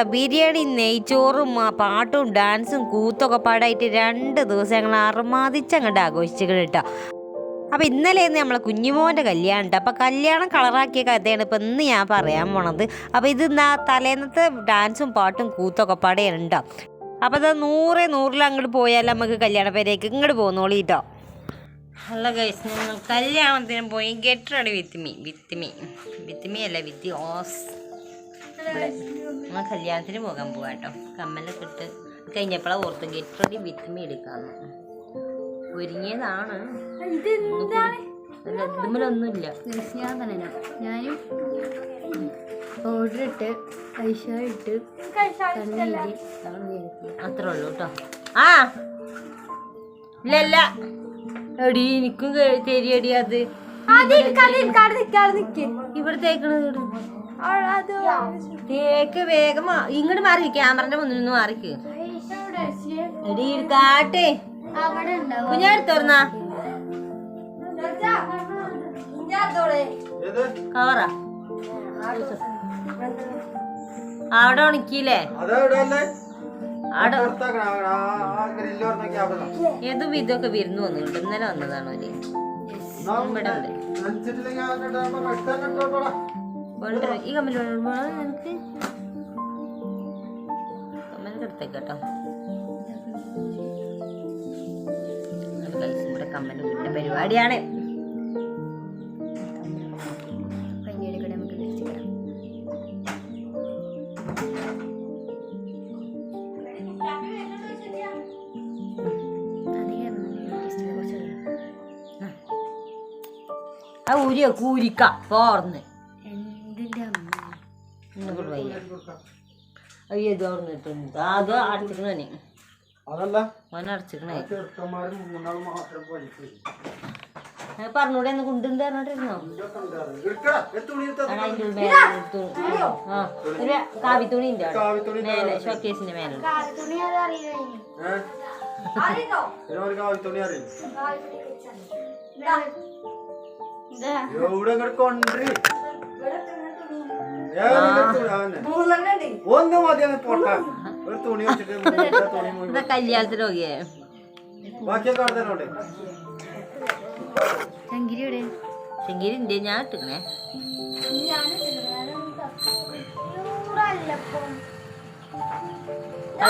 അങ്ങനെന്താ ബിരിയാണി നെയ്ച്ചോറും ആ പാട്ടും ഡാൻസും കൂത്തൊക്കെ പാടായിട്ട് രണ്ട് ദിവസം ഞങ്ങൾ അറുമാതിച്ച് അങ്ങോട്ട് ആഘോഷിച്ചിട്ട് കേട്ടോ. അപ്പം ഇന്നലെയെന്ന് നമ്മളെ കുഞ്ഞുമോന്റെ കല്യാണം ഉണ്ട് അപ്പം കല്യാണം കളറാക്കിയ കഥയാണ് ഇപ്പം ഇന്ന് ഞാൻ പറയാൻ പോണത്. അപ്പം ഇത് എന്താ തലേന്നത്തെ ഡാൻസും പാട്ടും കൂത്തൊക്കെ പാടെയുണ്ടോ അപ്പം അത് നൂറേ നൂറിൽ അങ്ങോട്ട് പോയാൽ നമുക്ക് കല്യാണ പേരേക്ക് ഇങ്ങോട്ട് പോകുന്നോളി കേട്ടോ. ഹലോ ഗൈസ് ഞങ്ങൾ കല്യാണത്തിന് പോയി get ready with me with with അല്ല വിത്ത് ഓസ് നമ്മൾ കല്യാണത്തിന് പോകാൻ പോകാട്ടോ കേട്ടോ കമ്മലൊക്കെ ഇട്ട് കഴിഞ്ഞപ്പോഴാണ് ഓർത്തു ഗെറ്റ് റെഡി വിത്ത് മീ എടുക്കാന്ന്. ഒരുങ്ങിയതാണ്. ഒന്നുമില്ല ഞാൻ തന്നെ ഞാനും ഓർഡർ ഇട്ട് പൈസ ഇട്ട് അത്രേ ഉള്ളൂ കേട്ടോ ആ ഇല്ല ഇല്ല. എടി എനിക്കും തരിയടി അത്. ഇവിടെ തേക്കണത് തേക്ക് വേഗം ഇങ്ങോട്ട് മാറി ക്യാമറന്റെ മുന്നിൽ നിന്ന് മാറിക്ക് എടി കാട്ടെ അവിടെ ഉണ്ടാവും കുഞ്ഞാ എടുത്തോർന്നാ കവറാ. അവിടെ ഉണക്കിയില്ലേ? അവിടെ ഏതും ഇതൊക്കെ വിരുന്ന് വന്നിട്ടുണ്ട്. ഇന്നലെ വന്നതാണോ ഇവിടെ ഉണ്ട്. കൊണ്ടുവരാം. ഈ കമ്മൽ വേണം നിനക്ക് കമ്മലൊക്കെ എടുത്തേക്കട്ടോ ഇവിടെ കമ്മലും പരിപാടിയാണ്. കുറിച്ച് ആ ഊരിയ കൂരിക്ക പോർന്ന്. അയ്യോ ഇത് അത് അടച്ചിക്കണേ അതല്ല. പറഞ്ഞൂടെ ഒന്ന് കൊണ്ടുണ്ട് പറഞ്ഞിട്ടിരുന്നോ. ആ ഒരു കാവി തുണി ഉണ്ട് മേലെ ഷോക്കേസിന്റെ മേലെ. ഇങ്ങോട്ട് കൊണ്ടേ ഒന്ന് മതി പൊട്ട ഒരു തുണി വെച്ചിട്ട് തുണി കല്യാണത്തിന് നോക്കിയേ ബാക്കിയൊക്കെ അവിടെ ഉണ്ട്. ചങ്കിരിയുടെ ശങ്കിരി ഉണ്ട് ഞാൻ ഇട്ടിക്കണേ.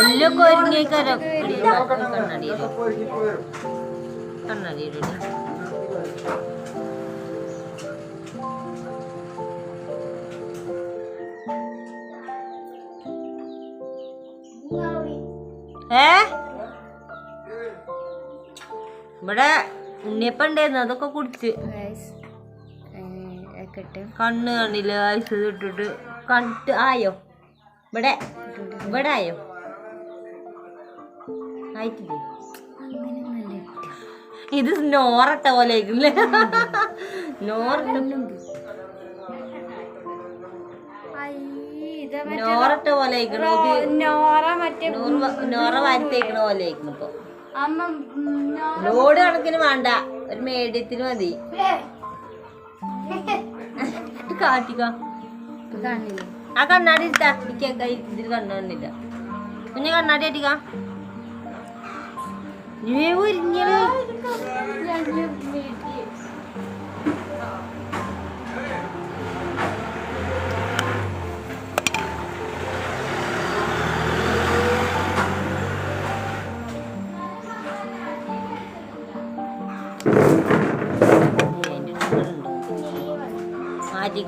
എല്ലാം ഒരുങ്ങിയേക്കാരോ. കണ്ണടിയിൽ. കണ്ണടിയിൽ ഇവിടെ ഉണ്ണിയപ്പം ഉണ്ടായിരുന്നു അതൊക്കെ കുടിച്ച്. കണ്ണ് കണ്ണില്ല ഐസ് ഇട്ടിട്ട് കണ്ടിട്ട് ആയോ? ഇവിടെ ഇവിടെ ആയോ? ആയിട്ടില്ലേ? ഇത് നോറട്ട പോലെ ആയിരിക്കില്ലേ നോറട്ട. നോറട്ട പോലെ ആയിക്കണോ നോറ മറ്റേ നോറ വാരത്തേക്കണ പോലെ ആയിക്കണ ഇപ്പൊ. ലോഡ് കണക്കിന് വേണ്ട. ഒരു മേഡിയത്തിന് മതി. കാട്ടിക്ക. ആ കണ്ണാടി ഇട്ടാ എനിക്ക് ഇതിൽ കണ്ണാടില്ല കുഞ്ഞു കണ്ണാടി അടിക്കാം നീ ഒരുങ്ങിയത്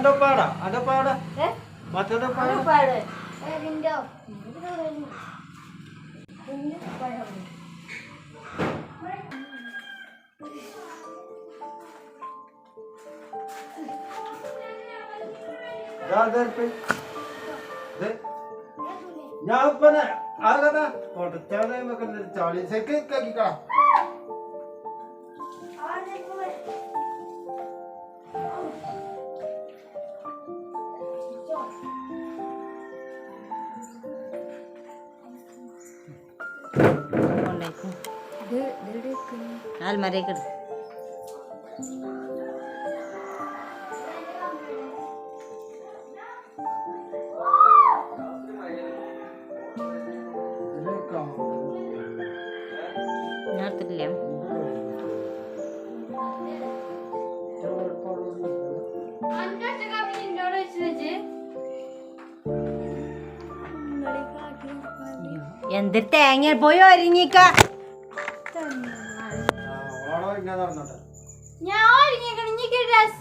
അന്റെ പാടാ അന്റെ പാടാ മറ്റേ പാടാ ദാ, ദാ ഇപ്പൊ. ദേ. ഞാൻ ഇപ്പൊ ആകതാ കൊടുച്ചാലേ നമുക്ക് ചാളി സെക്ക് കാക്കിക്കളാം കൊണ്ടേക്കും നിന്നോട് വെച്ച് എന്തൊരു തേങ്ങ പോയി ഒരുങ്ങിക്ക. നടന്നോട്ടെ ഞാൻ ഒരുങ്ങിയേക്കണ്. എനിക്ക് ഡ്രസ്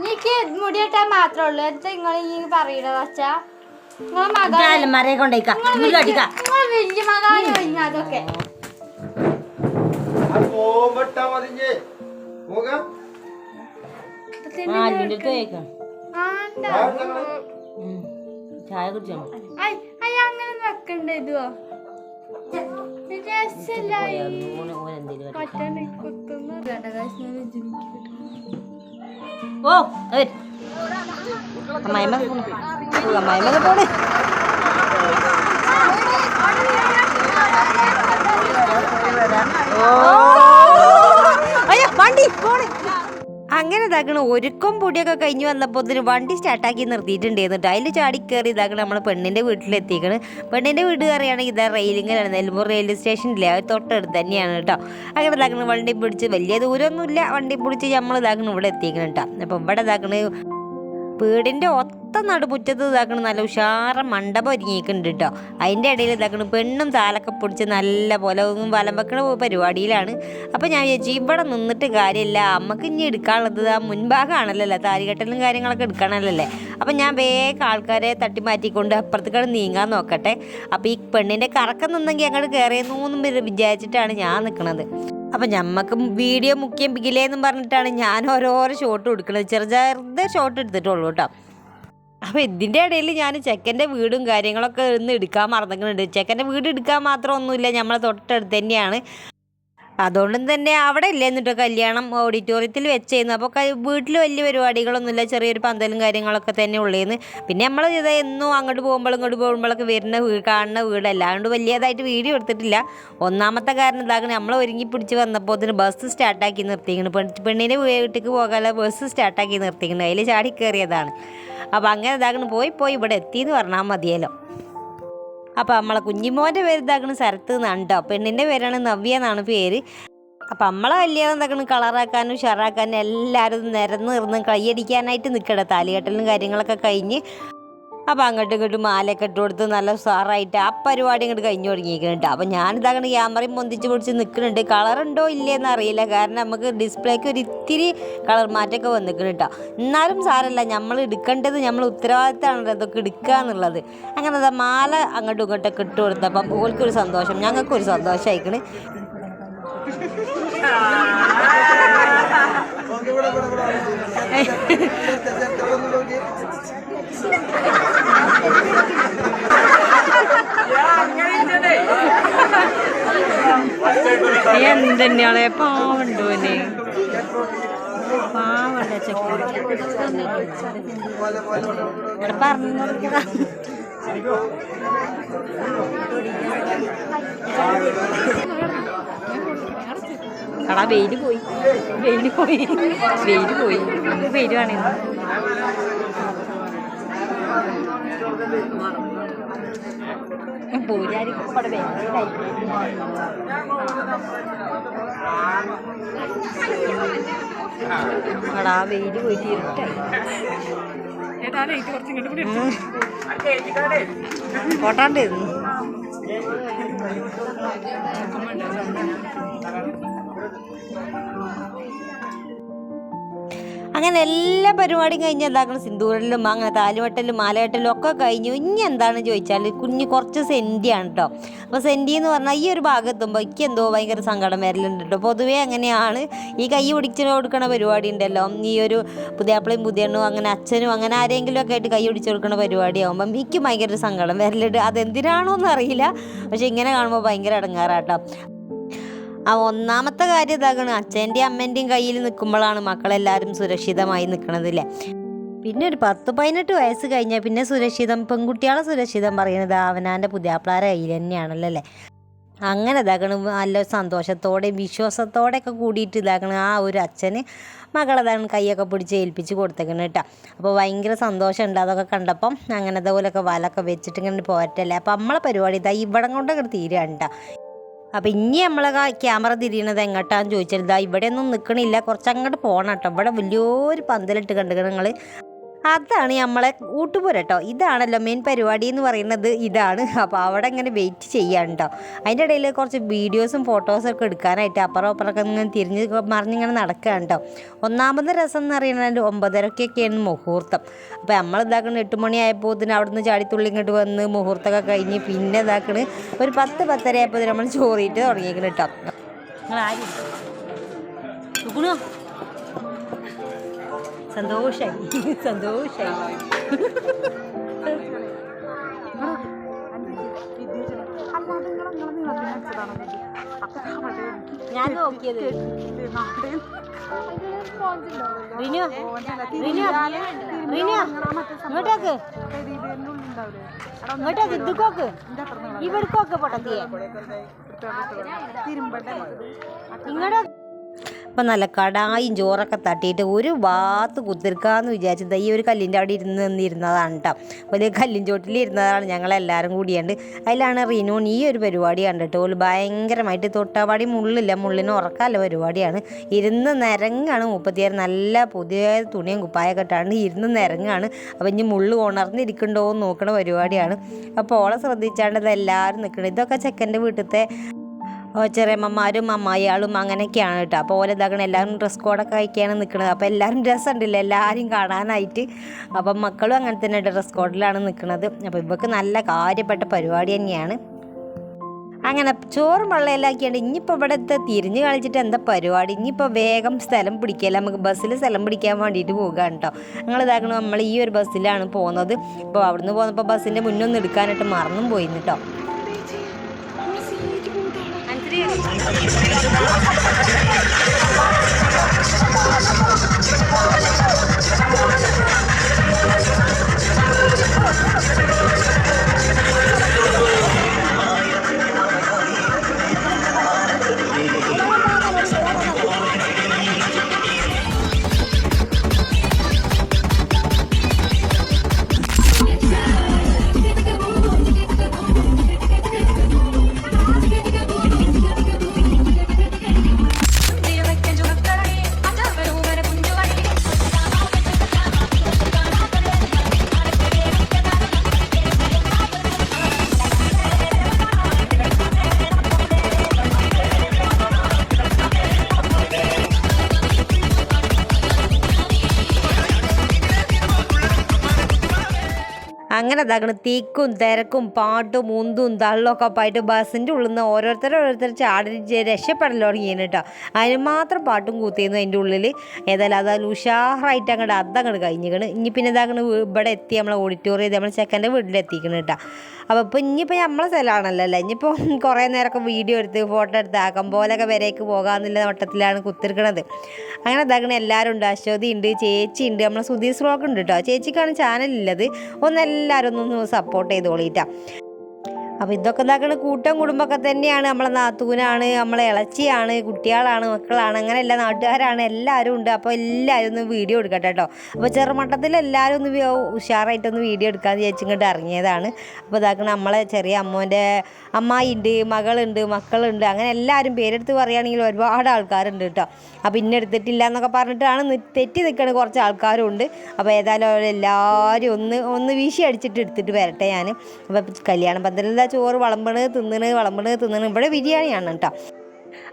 എനിക്ക് മുടിയിട്ടാ മാത്രമേ ഉള്ളൂ. എന്താ നിങ്ങൾ ഈ പറയണത് അച്ഛാ? നിങ്ങളെ മകൻ ആൽമരയെ കൊണ്ടേക്ക ഇങ്ങോട്ട് അടിക്ക നിങ്ങൾ വലിയ മകാനും കഴിഞ്ഞ അതൊക്കെ. അത് പോകുമ്പോട്ടാ പോകാം. ചായ കുടിച്ചോ? ഐ, ഐ, അങ്ങനെ വെക്കണ്ട ഇതോ രസല്ലായി ഒറ്റ കുത്തുന്നു ഓ അമ്മായിമ്മ അമ്മായിമ്മ പോണേ. അയ്യോ വണ്ടി പോണേ. അങ്ങനെ ഇതാക്കണ. ഒരുക്കം പൊടിയൊക്കെ കഴിഞ്ഞ് വന്നപ്പോൾ ഇതിന് വണ്ടി സ്റ്റാർട്ടാക്കി നിർത്തിയിട്ടുണ്ടായിരുന്നു അതിൽ ചാടി കയറി ഇതാക്കണ നമ്മളെ പെണ്ണിന്റെ വീട്ടിലെത്തിക്കണ്. പെണ്ണിന്റെ വീട് കയറിയാണെങ്കിൽ ഇതാ റെയിലിങ്ങനെയാണ് നെൽമൂർ റെയിൽവേ സ്റ്റേഷനിലെ അത് തൊട്ടടുത്ത് തന്നെയാണ് കേട്ടോ അങ്ങനെ ഇതാക്കണ വണ്ടി പിടിച്ച്. വലിയ ദൂരമൊന്നുമില്ല. വണ്ടി പിടിച്ച് നമ്മൾ ഇതാക്കണ ഇവിടെ എത്തിക്കണം കേട്ടോ അപ്പോൾ ഇവിടെ ഇതാക്കണ വീടിന്റെ ഒത്ത നടുമുറ്റത്ത് ഇതാക്കണ നല്ല ഉഷാറ മണ്ഡപം ഒരുങ്ങിയിട്ടുണ്ട് കേട്ടോ അതിന്റെ ഇടയിൽ ഇതാക്കണ പെണ്ണും താലൊക്കെ പൊടിച്ച് നല്ല പോലെ വലം വെക്കണ പരിപാടിയിലാണ്. അപ്പോൾ ഞാൻ വിചാരിച്ചു ഇവിടെ നിന്നിട്ട് കാര്യമില്ല. അമ്മയ്ക്ക് ഇനി എടുക്കാനുള്ളത് ആ മുൻഭാഗമാണല്ലോ താലികെട്ടലും കാര്യങ്ങളൊക്കെ എടുക്കണമല്ലേ അപ്പം ഞാൻ വേഗം ആൾക്കാരെ തട്ടി മാറ്റിക്കൊണ്ട് അപ്പുറത്തേക്കാണ് നീങ്ങാൻ നോക്കട്ടെ. അപ്പോൾ ഈ പെണ്ണിന്റെ കറക്കം നിന്നെങ്കിൽ അങ്ങോട്ട് കയറിയെന്നൂന്നും വിചാരിച്ചിട്ടാണ് ഞാൻ നിൽക്കണത് അപ്പം ഞമ്മക്ക് വീഡിയോ മുഖ്യം പിക്കിലേന്നും പറഞ്ഞിട്ടാണ് ഞാൻ ഓരോരോ ഷോട്ട് കൊടുക്കുന്നത് ചെറു ചെറുത് ഷോട്ട് എടുത്തിട്ടുള്ളൂ കേട്ടോ. അപ്പോൾ ഇതിന്റെ ഇടയിൽ ഞാൻ ചെക്കന്റെ വീടും കാര്യങ്ങളൊക്കെ ഒന്ന് എടുക്കാൻ മറന്നിട്ടുണ്ട് ചെക്കന്റെ വീട് എടുക്കാൻ മാത്രം ഒന്നുമില്ല. നമ്മളെ തൊട്ടടുത്ത് തന്നെയാണ്. അതുകൊണ്ടും തന്നെ അവിടെ ഇല്ലായിരുന്നിട്ടോ കല്യാണം ഓഡിറ്റോറിയത്തിൽ വെച്ചേന്ന്. അപ്പോൾ വീട്ടിൽ വലിയ പരിപാടികളൊന്നുമില്ല ചെറിയൊരു പന്തലും കാര്യങ്ങളൊക്കെ തന്നെ ഉള്ളേന്ന്. പിന്നെ നമ്മൾ ഇത് എന്നും അങ്ങോട്ട് പോകുമ്പോൾ ഇങ്ങോട്ട് പോകുമ്പോഴൊക്കെ വരുന്ന വീ കാണുന്ന വീടല്ല അതുകൊണ്ട് വലിയതായിട്ട് വീഡിയോ എടുത്തിട്ടില്ല. ഒന്നാമത്തെ കാരണം ഇതാകണം നമ്മൾ ഒരുങ്ങി പിടിച്ച് വന്നപ്പോൾ അതിന് ബസ് സ്റ്റാർട്ടാക്കി നിർത്തിക്കണം. പെണ്ണിന്റെ വീട്ടിലേക്ക് പോകാനുള്ള ബസ് സ്റ്റാർട്ടാക്കി നിർത്തിക്കണം. അതിൽ ചാടി കയറിയതാണ് അപ്പോൾ അങ്ങനെ ഇതാകണം പോയി പോയി ഇവിടെ എത്തിയെന്ന് പറഞ്ഞാൽ മതിയല്ലോ. അപ്പോൾ നമ്മളെ കുഞ്ഞിമോന്റെ പേര് ഇതാക്കണ ശരത്ത് നണ്ടോ പെണ്ണിന്റെ പേരാണ് നവ്യ എന്നാണ് പേര്. അപ്പം നമ്മളെ കല്യാണം എന്താക്കണം? കളറാക്കാനും ഷറാക്കാനും എല്ലാവരും നിരന്ന് നിർന്ന് കൈയടിക്കാനായിട്ട് നിൽക്കട്ടെ താലികെട്ടലും കാര്യങ്ങളൊക്കെ കഴിഞ്ഞ് അപ്പം അങ്ങോട്ടും ഇങ്ങോട്ടും മാലയൊക്കെ ഇട്ട് കൊടുത്ത് നല്ല സാറായിട്ട് ആ പരിപാടി ഇങ്ങോട്ട് കഴിഞ്ഞു തുടങ്ങിയിരിക്കുന്നുണ്ട് അപ്പം അങ്ങനെ ക്യാമറയും പൊന്തിച്ച് പൊടിച്ച് നിൽക്കുന്നുണ്ട് കളറുണ്ടോ ഇല്ലേന്ന് അറിയില്ല. കാരണം നമുക്ക് ഡിസ്പ്ലേക്ക് ഒരു ഇത്തിരി കളർ മാറ്റമൊക്കെ വന്നിക്കണം കേട്ടോ എന്നാലും സാരല്ല നമ്മൾ എടുക്കേണ്ടത് നമ്മൾ ഉത്തരവാദിത്തമാണല്ലോ അതൊക്കെ എടുക്കുക എന്നുള്ളത്. അങ്ങനെ അതാ മാല അങ്ങോട്ടും ഇങ്ങോട്ടൊക്കെ ഇട്ട് കൊടുത്തപ്പം ഓൾക്കൊരു സന്തോഷം ഞങ്ങൾക്കൊരു എന്തെന്നെയാളെ പാവുണ്ടോനെ പാവണ്ട ചെക്കൻ പറഞ്ഞു. എടാ വെയിൽ പോയി. വെയിൽ പോയി. വെയിൽ പോയി. വരുവാണ് പൂജാരി ഇവിടെ വെയിലായി എടാ വെയിൽ പോയിട്ട് ഇരുട്ടായി കോട്ടാണ്ട് അങ്ങനെ എല്ലാ പരിപാടിയും കഴിഞ്ഞ് എന്താക്കണം സിന്ദൂരലും അങ്ങനെ താലുവട്ടലും മാലവട്ടലും ഒക്കെ കഴിഞ്ഞു. ഇനി എന്താണെന്ന് ചോദിച്ചാൽ കുഞ്ഞ് കുറച്ച് സെന്റിയാണ് കേട്ടോ അപ്പോൾ സെന്റി എന്ന് പറഞ്ഞാൽ ഈ ഒരു ഭാഗത്തുമ്പോൾ ഇക്ക് എന്തോ ഭയങ്കര സങ്കടം വരലുണ്ട് കേട്ടോ പൊതുവേ അങ്ങനെയാണ്. ഈ കൈ പിടിച്ചു കൊടുക്കണ പരിപാടി ഉണ്ടല്ലോ. ഈ ഒരു പുതിയാപ്പിളയും പുതിയണ്ണും അങ്ങനെ അച്ഛനും അങ്ങനെ ആരെങ്കിലും ഒക്കെ ആയിട്ട് കൈ പിടിച്ചു കൊടുക്കണ പരിപാടി ആകുമ്പം എനിക്ക് ഭയങ്കര സങ്കടം വരലുണ്ട്. അതെന്തിനാണോ എന്നറിയില്ല പക്ഷെ ഇങ്ങനെ കാണുമ്പോൾ ഭയങ്കര ഇടങ്ങാറാട്ടോ ആ ഒന്നാമത്തെ കാര്യം ഇതാകണം. അച്ഛന്റെയും അമ്മേന്റെയും കയ്യിൽ നിൽക്കുമ്പോഴാണ് മക്കളെല്ലാവരും സുരക്ഷിതമായി നിൽക്കണതില്ലേ പിന്നെ ഒരു പത്ത് പതിനെട്ട് വയസ്സ് കഴിഞ്ഞാൽ പിന്നെ സുരക്ഷിതം പെൺകുട്ടികളെ സുരക്ഷിതം പറയുന്നത് അവനാന്റെ പുതിയാപ്പിളാരെ കയ്യിൽ തന്നെയാണല്ലോ അല്ലേ അങ്ങനെ ഇതാക്കണം നല്ല സന്തോഷത്തോടെയും വിശ്വാസത്തോടെയൊക്കെ കൂടിയിട്ട് ഇതാക്കണം ആ ഒരു അച്ഛന് മകളതാണ് കൈയൊക്കെ പിടിച്ച് ഏൽപ്പിച്ച് കൊടുത്തേക്കണം കേട്ടോ. അപ്പോൾ ഭയങ്കര സന്തോഷമുണ്ട്. അതൊക്കെ കണ്ടപ്പം അങ്ങനത്തെ പോലെയൊക്കെ വലൊക്കെ വെച്ചിട്ട് ഇങ്ങനെ പോരട്ടല്ലേ? അപ്പോൾ നമ്മളെ പരിപാടി ഇതാ ഇവിടം കൊണ്ടൊക്കെ തീരുകയാണ് കേട്ടോ. അപ്പം ഇനി നമ്മളെ ക്യാമറ തിരിയണത് എങ്ങോട്ടാന്ന് ചോദിച്ചാൽ ഇതാ ഇവിടെ ഒന്നും നിൽക്കണില്ല കുറച്ച് അങ്ങോട്ട് പോകണം കേട്ടോ. ഇവിടെ വലിയൊരു പന്തലിട്ട് കണ്ടുക്കണം നിങ്ങൾ അതാണ് നമ്മളെ ഊട്ടുപുര കേട്ടോ ഇതാണല്ലോ മെയിൻ പരിപാടി എന്ന് പറയുന്നത്. ഇതാണ്. അപ്പോൾ അവിടെ ഇങ്ങനെ വെയിറ്റ് ചെയ്യാൻ കേട്ടോ അതിന്റെ ഇടയിൽ കുറച്ച് വീഡിയോസും ഫോട്ടോസും ഒക്കെ എടുക്കാനായിട്ട് അപ്പുറം അപ്പുറമൊക്കെ ഇങ്ങനെ തിരിഞ്ഞ് മറിഞ്ഞിങ്ങനെ നടക്കുകയാണ് കേട്ടോ ഒന്നാമത് രസം എന്ന് പറയുന്നത് ഒമ്പതരക്കൊക്കെയാണ് മുഹൂർത്തം. അപ്പോൾ നമ്മൾ ഇതാക്കണ എട്ട് മണിയായപ്പോൾ ഇതിന് അവിടെ നിന്ന് ചാടിത്തുള്ളി ഇങ്ങോട്ട് വന്ന് മുഹൂർത്തമൊക്കെ കഴിഞ്ഞ് പിന്നെ ഇതാക്കണ്. ഒരു പത്ത് പത്തര ആയപ്പോൾ നമ്മൾ ചോറിയിട്ട് തുടങ്ങിയിരിക്കണം കേട്ടോ നിങ്ങൾ ആരും സുഗുണോ സന്തോഷായി. സന്തോഷായി. ഞാൻ നോക്കിയത്. ഇങ്ങോട്ടേക്ക്. ഇങ്ങോട്ടേക്ക് ഇതുക്കോക്ക്. ഇവിടേക്കൊക്കെ പൊട്ടത്തിയെ. ഇങ്ങോട്ട് അപ്പം നല്ല കടായും ചോറൊക്കെ തട്ടിയിട്ട് ഒരു വാത്ത് കുത്തിർക്കാന്ന് വിചാരിച്ചത് ഈ ഒരു കല്ലിന്റെ അവിടെ ഇരുന്ന് നിന്നിരുന്നതാണ് കേട്ടോ വലിയ കല്ലിൻ ചോട്ടിൽ ഇരുന്നതാണ് ഞങ്ങളെല്ലാവരും കൂടിയുണ്ട്. അതിലാണ് റിനോൺ ഈ ഒരു പരിപാടി കണ്ടിട്ട് ഓൾ ഭയങ്കരമായിട്ട് തൊട്ടാപാടി മുള്ളില്ല മുള്ളിന് ഉറക്കാല്ല പരിപാടിയാണ്. ഇരുന്ന് നിരങ്ങാണ് മുപ്പത്തിയാറ് നല്ല പുതിയ തുണിയും കുപ്പായ കെട്ടാണ് ഇരുന്ന് നിരങ്ങാണ്. അപ്പം ഇനി മുള്ളു ഉണർന്നിരിക്കണ്ടോ എന്ന് നോക്കണ പരിപാടിയാണ്. അപ്പോൾ ഓളെ ശ്രദ്ധിച്ചാണ്ട് ഇതെല്ലാവരും നിൽക്കണം ഇതൊക്കെ ചെക്കന്റെ വീട്ടിലത്തെ ചെറിയമ്മമാരും അമ്മായിയാളും അങ്ങനെയൊക്കെയാണ് കേട്ടോ. അപ്പോൾ ഓരോ ഇതാക്കണം എല്ലാവരും ഡ്രസ് കോഡൊക്കെ അയക്കാണ് നിൽക്കുന്നത് അപ്പോൾ എല്ലാവരും ഡ്രസ്സ് രസമുണ്ടല്ലോ എല്ലാവരും കാണാനായിട്ട്. അപ്പം മക്കളും അങ്ങനെ തന്നെ ഡ്രസ് കോഡിലാണ് നിൽക്കുന്നത് അപ്പോൾ ഇവർക്ക് നല്ല കാര്യപ്പെട്ട പരിപാടി തന്നെയാണ്. അങ്ങനെ ചോറും വെള്ളയിലാക്കിയാണ്ട് ഇനിയിപ്പോൾ ഇവിടുത്തെ തിരിഞ്ഞ് കളിച്ചിട്ട് എന്താ പരിപാടി? ഇനിയിപ്പോൾ വേഗം സ്ഥലം പിടിക്കുക നമുക്ക് ബസ്സിൽ സ്ഥലം പിടിക്കാൻ വേണ്ടിയിട്ട് പോകുകയാണ് കേട്ടോ. ഞങ്ങൾ ഇതാക്കണം നമ്മൾ ഈ ഒരു ബസ്സിലാണ് പോകുന്നത്. ഇപ്പോൾ അവിടുന്ന് പോകുന്നപ്പോൾ ബസ്സിന്റെ മുന്നൊന്നും എടുക്കാനായിട്ട് മറന്നും പോയിന്ന് കേട്ടോ. Thank you. അങ്ങനെ അതാകണം തീക്കും തിരക്കും പാട്ടും ഉന്തും തള്ളൊക്കെ പായിട്ട് ബസ്സിന്റെ ഉള്ളിൽ നിന്ന് ഓരോരുത്തർ ഓരോരുത്തർ ചാടി രക്ഷപ്പെടൽ തുടങ്ങിയാണ് കേട്ടോ അതിന് മാത്രം പാട്ടും കൂത്തിയിരുന്നു അതിന്റെ ഉള്ളിൽ ഏതായാലും അതായാലും ഉഷാറായിട്ട് അങ്ങോട്ട് അതങ്ങോട്ട് കഴിഞ്ഞിക്കണ്. ഇനി പിന്നെ ഇതാകണം ഇവിടെ എത്തി നമ്മളെ ഓഡിറ്റോറിയം നമ്മൾ ചെക്കന്റെ വീട്ടിലെത്തിക്കണം കേട്ടോ അപ്പോൾ ഇപ്പോൾ ഇനിയിപ്പോൾ നമ്മളെ സ്ഥലമാണല്ലോ അല്ലേ? ഇനിയിപ്പോൾ കുറേ നേരമൊക്കെ വീഡിയോ എടുത്ത് ഫോട്ടോ എടുത്ത് ആക്കം പോലെയൊക്കെ വരേക്ക് പോകാമെന്നുള്ള വട്ടത്തിലാണ് കുത്തിരിക്കണത്. അങ്ങനെ ഇതാക്കണ എല്ലാവരും ഉണ്ട്. അശ്വതി ഉണ്ട് ചേച്ചി ഉണ്ട്. നമ്മളെ സുധീർ സ്ലോക്ക് ഉണ്ട് കേട്ടോ ചേച്ചിക്കാണ് ചാനലുള്ളത് ഒന്ന് എല്ലാവരും ഒന്ന് സപ്പോർട്ട് ചെയ്തോളിട്ടാ. അപ്പോൾ ഇതൊക്കെ ഇതാക്കണ കൂട്ടം കുടുംബമൊക്കെ തന്നെയാണ്. നമ്മളെ നാത്തൂനാണ് നമ്മളെ ഇളച്ചിയാണ് കുട്ടികളാണ് മക്കളാണ് അങ്ങനെ എല്ലാ നാട്ടുകാരാണ് എല്ലാവരും ഉണ്ട്. അപ്പോൾ എല്ലാവരും ഒന്ന് വീഡിയോ എടുക്കട്ടെ കേട്ടോ. അപ്പോൾ ചെറുമട്ടത്തിൽ എല്ലാവരും ഒന്ന് ഉഷാറായിട്ടൊന്ന് വീഡിയോ എടുക്കാമെന്ന് ചേച്ചിങ്ങോട്ട് ഇറങ്ങിയതാണ്. അപ്പോൾ ഇതാക്കണ നമ്മളെ ചെറിയ അമ്മോന്റെ അമ്മായി ഉണ്ട് മകളുണ്ട് മക്കളുണ്ട് അങ്ങനെ എല്ലാവരും പേരെടുത്ത് പറയുകയാണെങ്കിൽ ഒരുപാട് ആൾക്കാരുണ്ട് കേട്ടോ. അപ്പോൾ ഇന്ന എടുത്തിട്ടില്ല എന്നൊക്കെ പറഞ്ഞിട്ടാണ് തെറ്റി നിൽക്കണ കുറച്ച് ആൾക്കാരും ഉണ്ട്. അപ്പോൾ ഏതായാലും അവരെല്ലാവരും ഒന്ന് ഒന്ന് വീശി അടിച്ചിട്ട് എടുത്തിട്ട് വരട്ടെ ഞാൻ അപ്പോൾ കല്യാണ പന്തലിന്റെ ചോറ് വിളമ്പണ് തിന്നണ് വിളമ്പണ് തിന്നണ്. ഇവിടെ ബിരിയാണിയാണ് കേട്ടോ.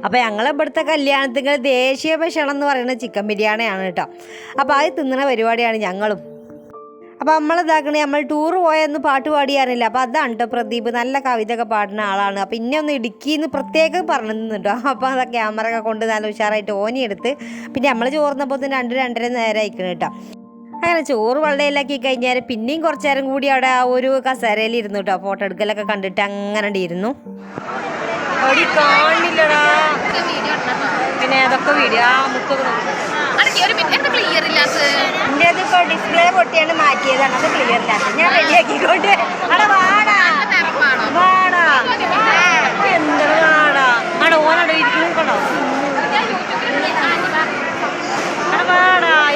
അപ്പോൾ ഞങ്ങൾ ഇവിടുത്തെ ദേശീയ ഭക്ഷണം എന്ന് പറയുന്നത് ചിക്കൻ ബിരിയാണിയാണ് കേട്ടോ. അപ്പോൾ അത് തിന്നണ പരിപാടിയാണ് ഞങ്ങളും. അപ്പോൾ നമ്മൾ ഇതാക്കണേ നമ്മൾ ടൂർ പോയെന്ന് പാട്ട് പാടിയാറില്ല. അപ്പോൾ അതാണ് കേട്ടോ പ്രദീപ് നല്ല കവിത ഒക്കെ പാടുന്ന ആളാണ്. അപ്പോൾ ഇന്നെ ഒന്ന് ഇടുക്കിന്ന് പ്രത്യേകം പറഞ്ഞു കേട്ടോ അപ്പോൾ അത് ക്യാമറ ഒക്കെ കൊണ്ട് നല്ല ഉഷാറായിട്ട് ഓനിയെടുത്ത്. പിന്നെ നമ്മൾ ചോർന്നപ്പോൾ തന്നെ രണ്ട് രണ്ടര നേരം അയക്കണം കേട്ടോ. അങ്ങനെ ചോറ് വെള്ളയിലാക്കി കഴിഞ്ഞാൽ പിന്നെയും കുറച്ചു നേരം കൂടി അവിടെ ആ ഒരു കസേരയിൽ ഇരുന്നു കേട്ടോ ഫോട്ടോ എടുക്കലൊക്കെ കണ്ടിട്ട് അങ്ങനെ ഇരുന്നു. കാണില്ലടാ. പിന്നെ അതൊക്കെ വീഡിയോ ഡിസ്പ്ലേ പൊട്ടിയാണ് മാറ്റിയതാണ്. അത് ക്ലിയർ ഇല്ലാത്ത ഞാൻ റെഡിയാക്കിക്കൊണ്ട് അവിടെ വാടാ. വാടാ. എന്താ വാടാ? അവിടെ വാടാ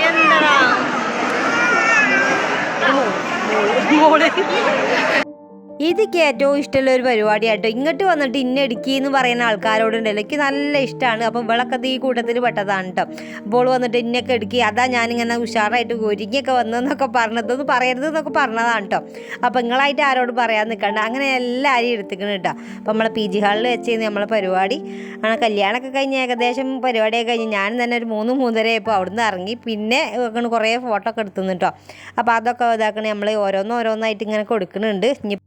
എന്താടാ? মরে। ഇതൊക്കെ ഏറ്റവും ഇഷ്ടമുള്ള ഒരു പരിപാടിയാട്ടോ ഇങ്ങോട്ട് വന്നിട്ട് ഇന്ന ഇടുക്കി എന്ന് പറയുന്ന ആൾക്കാരോടുണ്ടല്ലോ എനിക്ക് നല്ല ഇഷ്ടമാണ് അപ്പം ഇവളൊക്കെ ഈ കൂട്ടത്തിൽ പെട്ടതാണ് കേട്ടോ അപ്പോൾ വന്നിട്ട് ഇന്നൊക്കെ ഇടുക്കി. അതാ ഞാനിങ്ങനെ ഉഷാറായിട്ട് ഒരുങ്ങിയൊക്കെ വന്നതെന്നൊക്കെ പറഞ്ഞതെന്ന് പറയരുത് എന്നൊക്കെ പറഞ്ഞതാണ് കേട്ടോ അപ്പം നിങ്ങളായിട്ട് ആരോട് പറയാൻ നിൽക്കണ്ട അങ്ങനെ എല്ലാവരും എടുത്തിക്കണം കേട്ടോ അപ്പം നമ്മളെ പി ജി ഹാളിൽ വെച്ച് നമ്മളെ പരിപാടി. ആണ് കല്യാണമൊക്കെ കഴിഞ്ഞ് ഏകദേശം പരിപാടിയൊക്കെ കഴിഞ്ഞ് ഞാൻ തന്നെ ഒരു മൂന്ന് മൂന്നര ഇപ്പോൾ അവിടുന്ന് ഇറങ്ങി പിന്നെ കുറേ ഫോട്ടോ ഒക്കെ എടുത്തുന്നു കേട്ടോ അപ്പോൾ അതൊക്കെ ഇതാക്കണേ. നമ്മൾ ഓരോന്നോരോന്നായിട്ട് ഇങ്ങനെ കൊടുക്കുന്നുണ്ട് ഇനി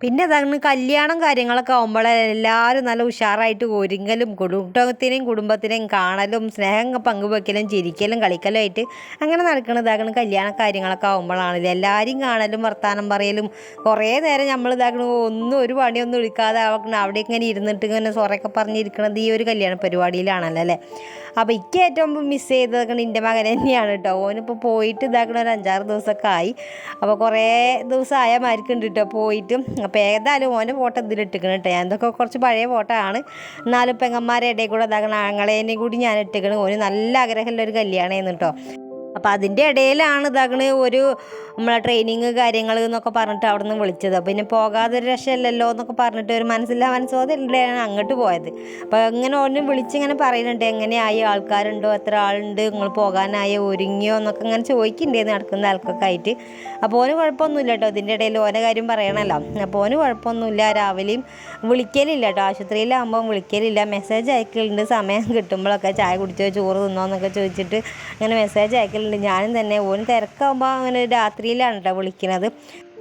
പിന്നെ അതാണ് കല്യാണം കാര്യങ്ങളൊക്കെ ആകുമ്പോൾ എല്ലാവരും നല്ല ഉഷാറായിട്ട് ഒരുങ്ങലും കുടുംബത്തിനെയും കുടുംബത്തിനെയും കാണലും സ്നേഹം പങ്കുവെക്കലും ചിരിക്കലും കളിക്കലും ആയിട്ട് അങ്ങനെ നടക്കണതാകണം കല്യാണ കാര്യങ്ങളൊക്കെ ആകുമ്പോഴാണല്ലോ എല്ലാവരും കാണലും വർത്തമാനം പറയലും കുറേ നേരം നമ്മൾ ഇതാക്കണ ഒന്നും ഒരു പണിയൊന്നും എടുക്കാതെ ആവണം അവിടെ ഇങ്ങനെ ഇരുന്നിട്ട് ഇങ്ങനെ സൊറയൊക്കെ പറഞ്ഞിരിക്കണത് ഈ ഒരു കല്യാണ പരിപാടിയിലാണല്ലോ അല്ലേ? അപ്പോൾ എനിക്ക് ഏറ്റവും മിസ് ചെയ്തതൊക്കെ എന്റെ മകൻ തന്നെയാണ് കേട്ടോ. ഓനിപ്പോൾ പോയിട്ട് ഇതാക്കണ ഒരു അഞ്ചാറ് ദിവസമൊക്കെ ആയി. അപ്പോൾ കുറേ ദിവസം ആയ മാർക്കുണ്ട് കേട്ടോ പോയിട്ട്. അപ്പോൾ ഏതായാലും ഓന്റെ ഫോട്ടോ ഇതിലിട്ടിക്കണം കേട്ടോ ഞാൻ ഇതൊക്കെ കുറച്ച് പഴയ ഫോട്ടോ ആണ്. എന്നാലും പെങ്ങന്മാരെ ഇടയിൽ കൂടെ ഇതാക്കണം ആങ്ങളേനെയും കൂടി ഞാൻ ഇട്ടിക്കണം. ഓന് നല്ല ആഗ്രഹമുള്ള ഒരു കല്യാണമായിരുന്നു കേട്ടോ അപ്പോൾ അതിന്റെ ഇടയിലാണ് ഇതാകണ് ഒരു നമ്മളെ ട്രെയിനിങ് കാര്യങ്ങൾ എന്നൊക്കെ പറഞ്ഞിട്ട് അവിടെ നിന്ന് വിളിച്ചത്. പിന്നെ പോകാതെ ഒരു രക്ഷയില്ലല്ലോ എന്നൊക്കെ പറഞ്ഞിട്ട് ഒരു മനസ്സില്ലാ മനസ്സോതെയാണ് അങ്ങോട്ട് പോയത്. അപ്പോൾ ഇങ്ങനെ ഓരോ വിളിച്ചിങ്ങനെ പറയുന്നുണ്ട് എങ്ങനെയായി? ആൾക്കാരുണ്ടോ? എത്ര ആളുണ്ട്? നിങ്ങൾ പോകാനായി? ഒരുങ്ങിയോ? എന്നൊക്കെ ഇങ്ങനെ ചോദിക്കണ്ടേ നടക്കുന്ന ആൾക്കൊക്കെ ആയിട്ട്. അപ്പോൾ ഓന് കുഴപ്പമൊന്നുമില്ല കേട്ടോ. ഇതിന്റെ ഇടയിൽ ഓനെ കാര്യം പറയണമല്ലോ അപ്പോൾ ഓന് കുഴപ്പമൊന്നുമില്ല. രാവിലെയും വിളിക്കലില്ല കേട്ടോ. ആശുപത്രിയിലാകുമ്പോൾ വിളിക്കലില്ല. മെസ്സേജ് അയക്കലുണ്ട്. സമയം കിട്ടുമ്പോഴൊക്കെ ചായ കുടിച്ചോ ചോറ് തിന്നോ എന്നൊക്കെ ചോദിച്ചിട്ട് അങ്ങനെ മെസ്സേജ് അയക്കലുണ്ട്. ഞാനും തന്നെ. ഓന് തിരക്കാകുമ്പോൾ അങ്ങനെ രാത്രിയിലാണ് കേട്ടോ വിളിക്കുന്നത്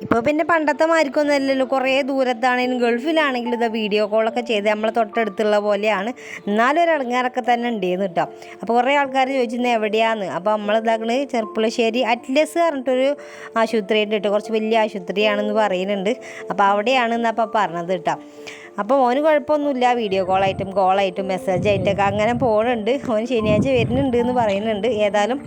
ഇപ്പോൾ പിന്നെ പണ്ടത്തെ മാർക്കൊന്നും അല്ലല്ലോ കുറേ ദൂരത്താണെങ്കിലും ഗൾഫിലാണെങ്കിലും ഇതാ വീഡിയോ കോളൊക്കെ ചെയ്ത് നമ്മളെ തൊട്ടടുത്തുള്ള പോലെയാണ്. എന്നാലും ഒരു ഇളങ്ങാറൊക്കെ തന്നെ ഉണ്ടായിരുന്നു കേട്ടോ. അപ്പോൾ കുറേ ആൾക്കാർ ചോദിച്ചിരുന്നത് എവിടെയാന്ന്? അപ്പോൾ നമ്മളിതാക്കണ് ചെറുപ്പുളശ്ശേരി അറ്റ്ലസ് പറഞ്ഞിട്ടൊരു ആശുപത്രി ഉണ്ട് കേട്ടോ. കുറച്ച് വലിയ ആശുപത്രിയാണെന്ന് പറയുന്നുണ്ട്. അപ്പോൾ അവിടെയാണ് എന്നപ്പോൾ പറഞ്ഞത് കേട്ടോ. അപ്പോൾ ഓന് കുഴപ്പമൊന്നുമില്ല. വീഡിയോ കോളായിട്ടും കോളായിട്ടും മെസ്സേജ് ആയിട്ടൊക്കെ അങ്ങനെ പോകുന്നുണ്ട് ഓന് ശനിയാഴ്ച വരുന്നുണ്ട് എന്ന് പറയുന്നുണ്ട് ഏതായാലും.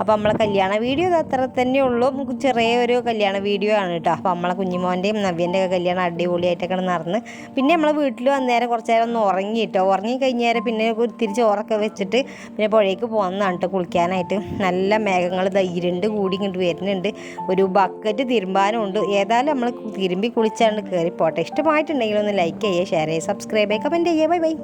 അപ്പോൾ നമ്മളെ കല്യാണ വീഡിയോ ഇത് അത്ര തന്നെ ഉള്ളൂ. നമുക്ക് ചെറിയ ഒരു കല്യാണ വീഡിയോ ആണ് കേട്ടോ. അപ്പോൾ നമ്മളെ കുഞ്ഞുമോന്റെയും നവ്യന്റെ ഒക്കെ കല്യാണം അടിപൊളിയായിട്ടൊക്കെ നടന്ന്. പിന്നെ നമ്മളെ വീട്ടിൽ വന്നേരം കുറച്ച് നേരം ഒന്ന് ഉറങ്ങി കേട്ടോ. ഉറങ്ങി കഴിഞ്ഞേരം പിന്നെ തിരിച്ച് ഉറക്കെ വെച്ചിട്ട് പിന്നെ പുഴയ്ക്ക് പോകുന്നതാണ് കേട്ടോ കുളിക്കാനായിട്ട്. നല്ല മേഘങ്ങൾ ഇരുണ്ട് കൂടി ഇങ്ങോട്ട് വരുന്നുണ്ട്. ഒരു ബക്കറ്റ് തിരുമ്പാനും ഉണ്ട് ഏതായാലും നമ്മൾ തിരുമ്പി കുളിച്ചാണ്ട് കയറി പോട്ടെ ഇഷ്ടമായിട്ടുണ്ടെങ്കിൽ ഒന്ന് ലൈക്ക് ചെയ്യുക ഷെയർ ചെയ്യുക സബ്സ്ക്രൈബ് ചെയ്യുക കമന്റ് ചെയ്യുക ബൈ ബൈ